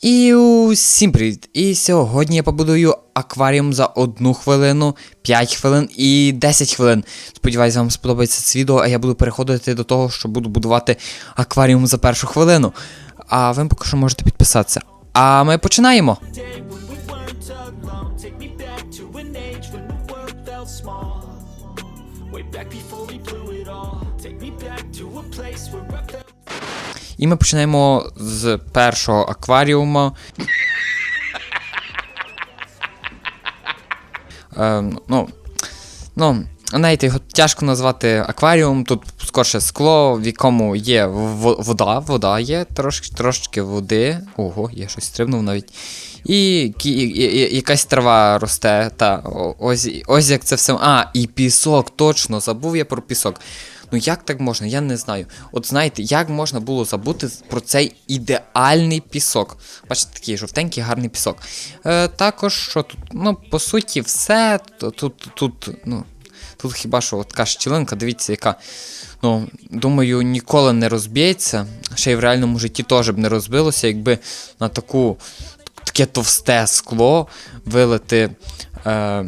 І усім привіт! І сьогодні я побудую акваріум за одну хвилину, 5 хвилин і 10 хвилин. Сподіваюся, вам сподобається це відео, а я буду переходити до того, що буду будувати акваріум за першу хвилину. А ви поки що можете підписатися. А ми починаємо. Way back before we blew it all. Take me back to a place where. І ми починаємо з першого акваріуму. Ем, ну, ну, знаєте, його тяжко назвати акваріум. Тут скорше скло, в якому є вода, вода є, трошки, трошки води. Ого, я щось стрибнув навіть. І, і- і- якась трава росте. Та, ось, ось як це все. А, і пісок, точно, забув я про пісок. Ну як так можна? Я не знаю. От знаєте, як можна було забути про цей ідеальний пісок? Бачите, такий жовтенький, гарний пісок. Е, також, що тут? Ну, по суті, все. Тут, тут, ну, тут хіба що така щілинка, дивіться, яка. Ну, думаю, ніколи не розб'ється. Ще й в реальному житті теж б не розбилося, якби на таку, таке товсте скло вилити е,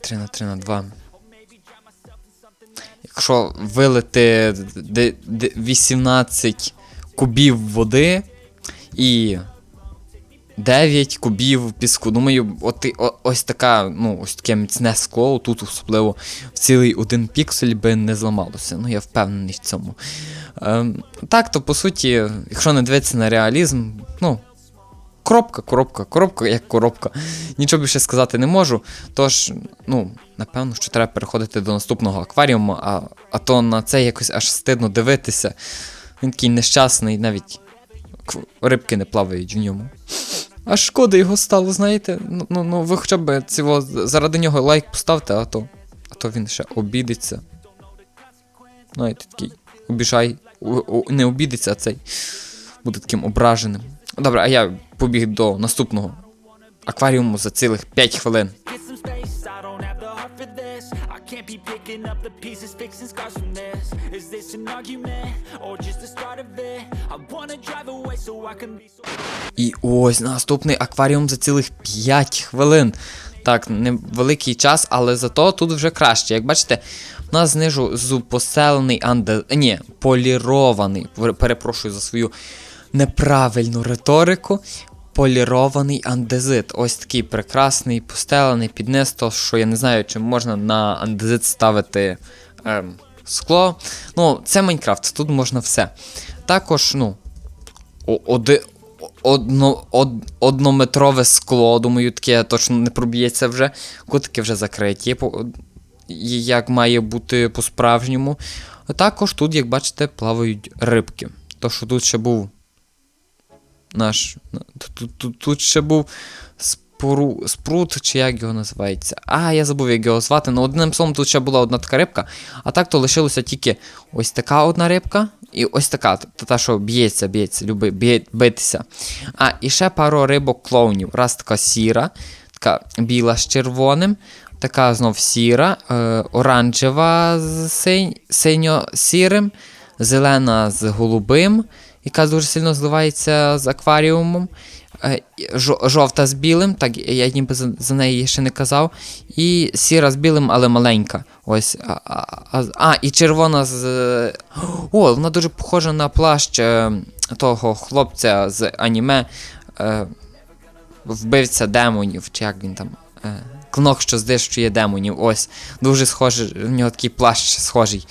3 на 3 на 2. Якщо вилити де- де- 18 кубів води і 9 кубів піску. Думаю, от, ось така, ну, ось таке міцне скло, тут особливо в цілий один піксель би не зламалося. Ну, я впевнений в цьому. Ем, так, то по суті, якщо не дивитися на реалізм, ну. Коробка, коробка, коробка як коробка. Нічого більше сказати не можу. Тож, ну, напевно, що треба переходити до наступного акваріуму, а, а то на це якось аж стидно дивитися. Він такий нещасний, навіть рибки не плавають в ньому. А шкода його стало, знаєте. Ну, ну, ну ви хоча б цього, заради нього лайк поставте, а то, а то він ще обідеться. Знаєте, такий обіжай, не обідеться, а цей буде таким ображеним. Добре, а я побіг до наступного акваріуму за цілих 5 хвилин. І ось наступний акваріум за цілих 5 хвилин. Так, невеликий час, але зато тут вже краще. Як бачите, в нас знизу зупоселений анде... Ні, полірований. Перепрошую за свою неправильну риторику. Полірований андезит. Ось такий прекрасний, постелений під низ, що я не знаю, чи можна на андезит ставити ем, скло. Ну, це Майнкрафт, тут можна все. Також, ну, оди, одно, од, однометрове скло, думаю, таке точно не проб'ється вже. Кутики вже закриті, як має бути по-справжньому. Також тут, як бачите, плавають рибки. То, що тут ще був наш. Тут, тут, тут, ще був спору, спрут, чи як його називається. А, я забув, як його звати. Ну, одним словом, тут ще була одна така рибка. А так то лишилося тільки ось така одна рибка. І ось така, та, та що б'ється, б'ється, любить б'є, битися. А, і ще пару рибок клоунів. Раз така сіра, така біла з червоним, така знов сіра, е, оранжева з синь, синьо-сірим, зелена з голубим, яка дуже сильно зливається з акваріумом. Е, Жовта з білим, так я ніби за, неї ще не казав. І сіра з білим, але маленька. Ось. А, а, а, і червона з. О, вона дуже похожа на плащ е, того хлопця з аніме. Е, вбивця демонів, чи як він там. Клинок, що знищує демонів. Ось. Дуже схожий, в нього такий плащ схожий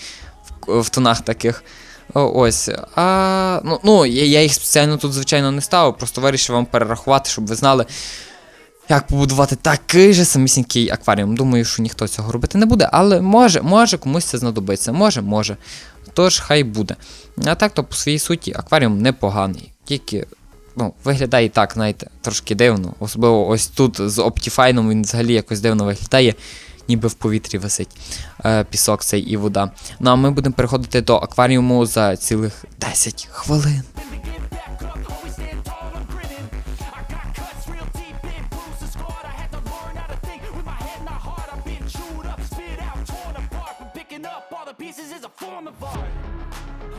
в, в тонах таких. Ось. А, ну, ну, я, їх спеціально тут, звичайно, не ставив, просто вирішив вам перерахувати, щоб ви знали, як побудувати такий же самісінький акваріум. Думаю, що ніхто цього робити не буде, але може, може комусь це знадобиться. Може, може. Тож хай буде. А так, то по своїй суті, акваріум непоганий. Тільки. Ну, виглядає і так, знаєте, трошки дивно. Особливо ось тут з Optifine він взагалі якось дивно виглядає, ніби в повітрі висить е, пісок цей і вода. Ну а ми будемо переходити до акваріуму за цілих 10 хвилин.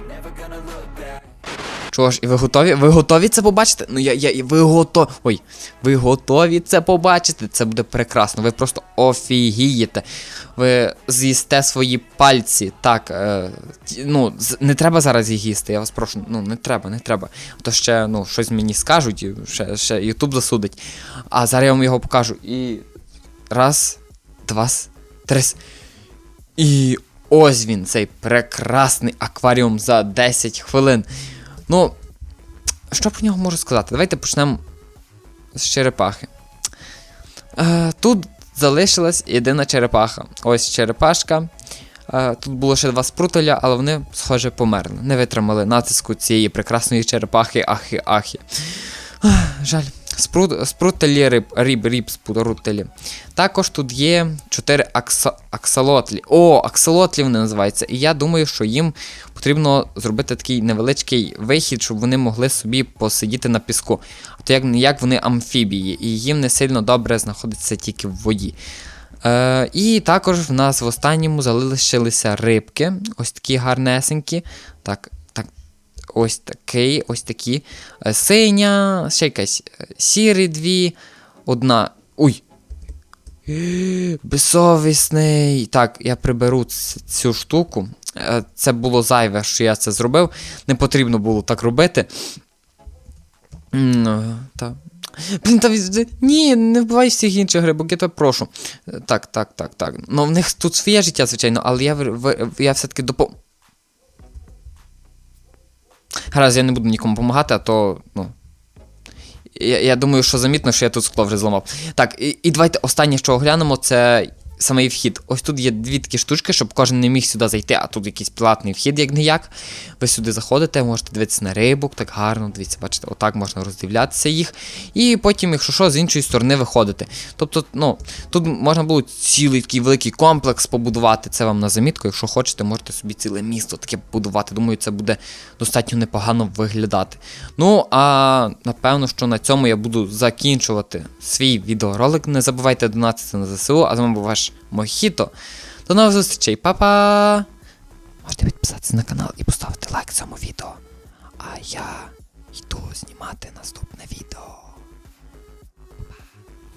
Never gonna look back. Що ж, і ви готові? Ви готові це побачити? Ну я, я, ви готові. Ой, ви готові це побачити? Це буде прекрасно. Ви просто офігієте. Ви з'їсте свої пальці. Так, е, ну, не треба зараз їх їсти. Я вас прошу, ну не треба, не треба. А То ще ну, щось мені скажуть, ще, ще Ютуб засудить. А зараз я вам його покажу. І. Раз, два, три. І ось він, цей прекрасний акваріум за 10 хвилин. Ну, що про нього можу сказати? Давайте почнемо з черепахи. Е, тут залишилась єдина черепаха. Ось черепашка. Е, тут було ще два спрутеля, але вони, схоже, померли. Не витримали натиску цієї прекрасної черепахи ахи-ахи. Ах, Жаль. Спрут, спрутелі риб, ріб, спрутелі. Також тут є 4 акса, аксолотлі. О, аксолотлі вони називаються. І я думаю, що їм потрібно зробити такий невеличкий вихід, щоб вони могли собі посидіти на піску. А то як, як вони амфібії, і їм не сильно добре знаходиться тільки в воді. Е, і також в нас в останньому залишилися рибки, ось такі гарнесенькі. Так, ось такий, ось такі. Е, Синя, ще якась е, сірі дві, одна. Уй. Безсовісний. Так, я приберу цю штуку. Е, Це було зайве, що я це зробив. Не потрібно було так робити. Так. Блін, та ні, не вбивай всіх інших рибок, я тебе прошу. Так, так, так, так. Ну, в них тут своє життя, звичайно, але я, я все-таки допом... Гаразд, я не буду нікому допомагати, а то, ну. Я, я думаю, що замітно, що я тут скло вже зламав. Так, і, і давайте останнє, що оглянемо, це самий вхід. Ось тут є дві такі штучки, щоб кожен не міг сюди зайти, а тут якийсь платний вхід, як ніяк. Ви сюди заходите, можете дивитися на рибок, так гарно, дивіться, бачите, отак можна роздивлятися їх. І потім, якщо що, з іншої сторони виходити. Тобто, ну, тут можна було цілий такий великий комплекс побудувати. Це вам на замітку. Якщо хочете, можете собі ціле місто таке побудувати. Думаю, це буде достатньо непогано виглядати. Ну, а напевно, що на цьому я буду закінчувати свій відеоролик. Не забувайте донатити на ЗСУ, а з вами був ваш Мохіто. До нових зустрічей, па-па! Можете підписатися на канал і поставити лайк цьому відео. А я йду знімати наступне відео.